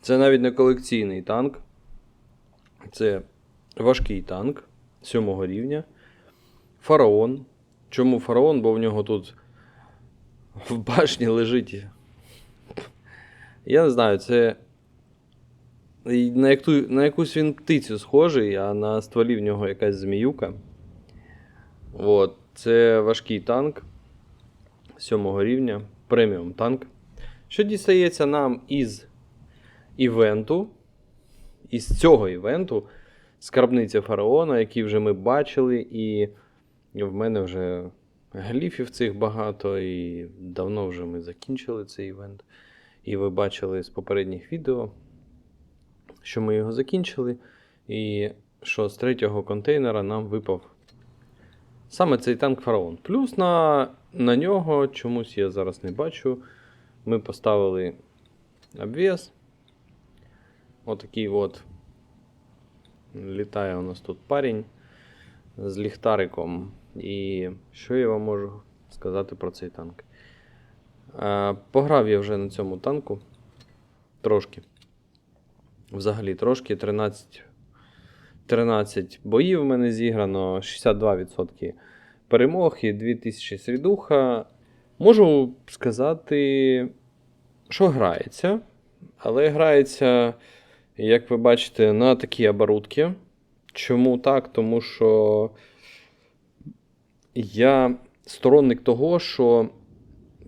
Це навіть не колекційний танк. Це важкий танк сьомого рівня. Фараон. Чому фараон? Бо в нього тут в башні лежить. Я не знаю, це. На, яку, на якусь він птицю схожий, а на стволі в нього якась зміюка. От. Це важкий танк сьомого рівня, преміум танк. Що дістається нам із івенту, із цього івенту, скарбниця фараона, який вже ми бачили, і в мене вже гліфів цих багато, і давно вже ми закінчили цей івент. І ви бачили з попередніх відео, що ми його закінчили, і що з третього контейнера нам випав саме цей танк фараон. Плюс на, на нього чомусь я зараз не бачу. Ми поставили обвес. Отакий от. Літає у нас тут парень з ліхтариком. І що я вам можу сказати про цей танк? Е, Пограв я вже на цьому танку. Трошки. Взагалі трошки. 13, 13 боїв в мене зіграно, 62% перемог і 2000 середуха. Можу сказати, що грається. Але грається, як ви бачите, на такі оборудки. Чому так? Тому що я сторонник того, що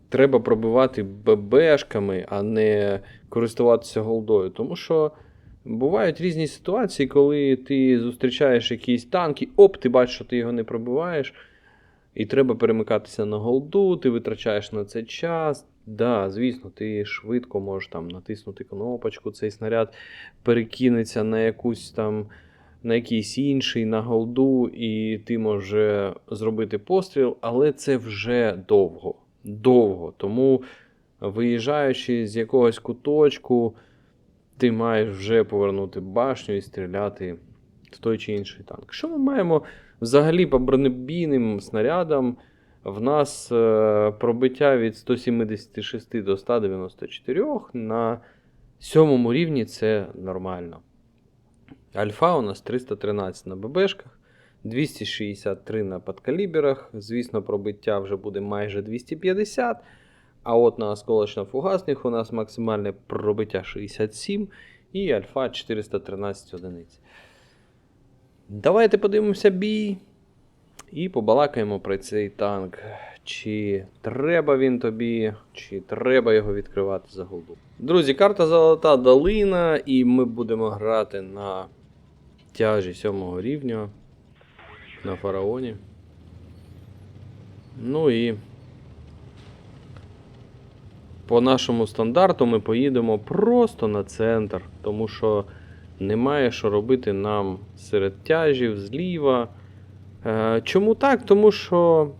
треба пробивати ББшками, а не користуватися голдою. Тому що бувають різні ситуації, коли ти зустрічаєш якийсь танк, і оп, ти бачиш, що ти його не пробиваєш. І треба перемикатися на голду, ти витрачаєш на це час. Да, звісно, ти швидко можеш там натиснути кнопочку, цей снаряд перекинеться на якусь там, на якийсь інший, на голду, і ти можеш зробити постріл, але це вже довго. Довго. Тому, виїжджаючи з якогось куточку, ти маєш вже повернути башню і стріляти в той чи інший танк. Що ми маємо взагалі по бронебійним снарядам? В нас е, пробиття від 176 до 194 на сьомому рівні це нормально. Альфа у нас 313 на ББшках, 263 на подкаліберах. Звісно, пробиття вже буде майже 250. А от на осколочно-фугасних у нас максимальне пробиття 67 і альфа 413 одиниць. Давайте подивимося бій і побалакаємо про цей танк. Чи треба він тобі, чи треба його відкривати за голду. Друзі, карта Золота Долина, і ми будемо грати на тяжі 7 рівня на фараоні. Ну і по нашому стандарту ми поїдемо просто на центр, тому що немає що робити нам серед тяжів зліва. Е, Чому так? Тому що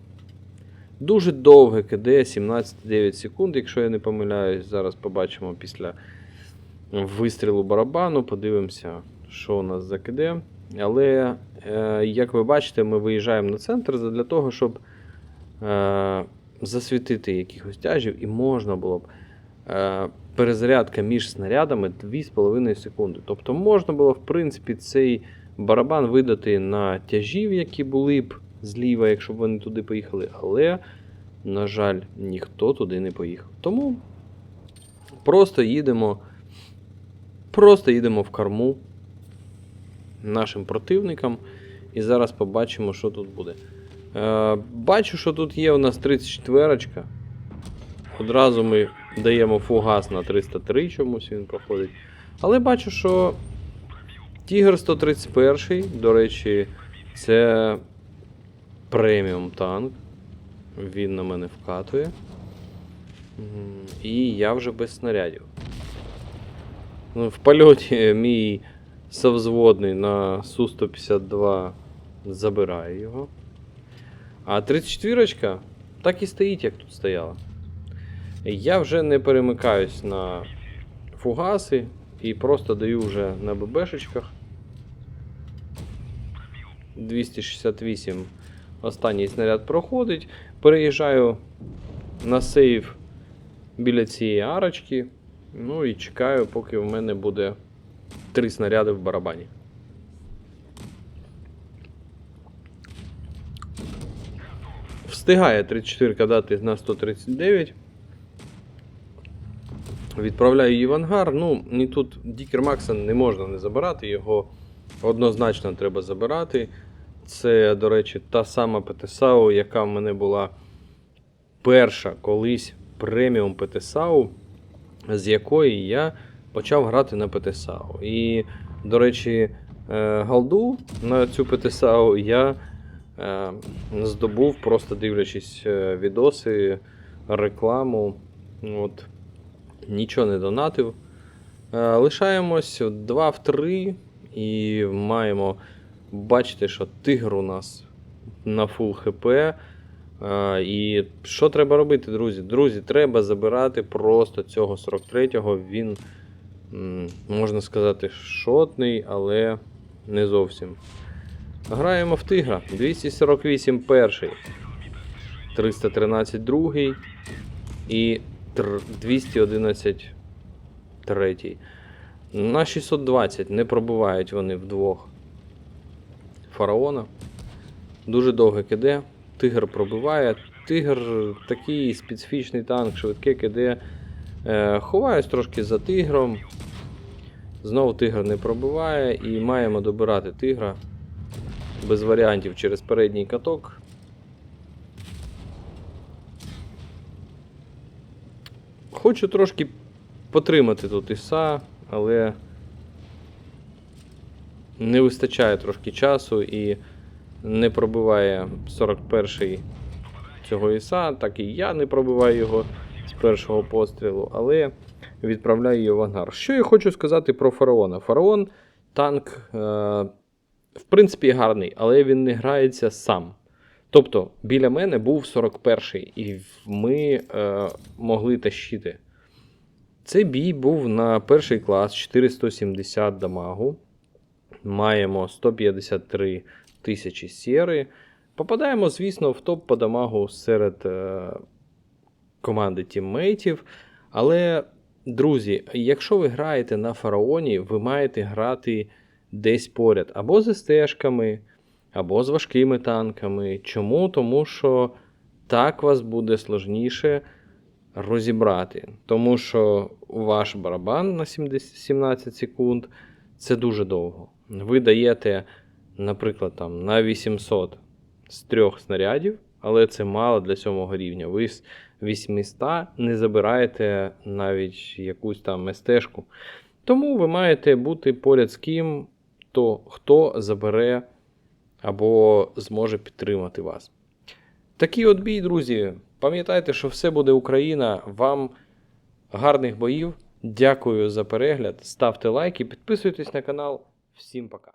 дуже довге КД, 17-9 секунд, якщо я не помиляюсь, зараз побачимо після вистрілу барабану, подивимося, що у нас за КД. Але, е, як ви бачите, ми виїжджаємо на центр для того, щоб е, засвітити якихось тяжів, і можна було б. Перезарядка між снарядами 2,5 секунди. Тобто можна було, в принципі, цей барабан видати на тяжів, які були б зліва, якщо б вони туди поїхали. Але, на жаль, ніхто туди не поїхав. Тому просто їдемо. Просто їдемо в корму нашим противникам. І зараз побачимо, що тут буде. Е, бачу, що тут є у нас 34. Одразу ми даємо фугас на 303, чомусь він проходить. Але бачу, що Тігр 131, до речі, це преміум танк. Він на мене вкатує. І я вже без снарядів. Ну, в польоті мій совзводний на Су-152 забирає його. А 34 так і стоїть, як тут стояла. Я вже не перемикаюсь на фугаси і просто даю вже на ББшечках. 268 останній снаряд проходить. Переїжджаю на сейв біля цієї арочки. Ну і чекаю, поки в мене буде три снаряди в барабані. Встигає 34 дати на 139. Відправляю її в ангар. Ну, ні тут Дікер Макса не можна не забирати, його однозначно треба забирати. Це, до речі, та сама ПТСАУ, яка в мене була перша колись преміум ПТСАУ, з якої я почав грати на ПТСАУ. І, до речі, е, голду на цю ПТСАУ я е, здобув, просто дивлячись е, відоси, рекламу. От, нічого не донатив. Лишаємось 2 в 3 і маємо бачити, що тигр у нас на фул ХП. Е, І що треба робити, друзі? Друзі, треба забирати просто цього 43-го. Він, можна сказати, шотний, але не зовсім. Граємо в тигра. 248 перший, 313 другий і тр- 211 третій. На 620 не пробивають вони вдвох фараона. Дуже довге КД. Тигр пробиває. Тигр такий специфічний танк, швидке КД. Е, ховаюсь трошки за тигром. Знову тигр не пробиває і маємо добирати тигра без варіантів через передній каток. Хочу трошки потримати тут іса, але не вистачає трошки часу і не пробиває 41-й цього іса, так і я не пробиваю його з першого пострілу, але відправляю його в ангар. Що я хочу сказати про фараона? Фараон танк, е, в принципі, гарний, але він не грається сам. Тобто, біля мене був 41-й, і ми е, могли тащити. Цей бій був на перший клас 470 дамагу. Маємо 153 тисячі сєри. Попадаємо, звісно, в топ по дамагу серед е, команди тіммейтів. Але, друзі, якщо ви граєте на фараоні, ви маєте грати десь поряд або з стежками, або з важкими танками. Чому? Тому що так вас буде сложніше розібрати. Тому що ваш барабан на 70 17 секунд це дуже довго. Ви даєте, наприклад, там, на 800 з трьох снарядів, але це мало для сьомого рівня. Ви з 800 не забираєте навіть якусь там СТ-шку. Тому ви маєте бути поряд з ким, то хто забере або зможе підтримати вас. Такий от бій, друзі. Пам'ятайте, що все буде Україна. Вам гарних боїв. Дякую за перегляд. Ставте лайки, підписуйтесь на канал. Всім пока.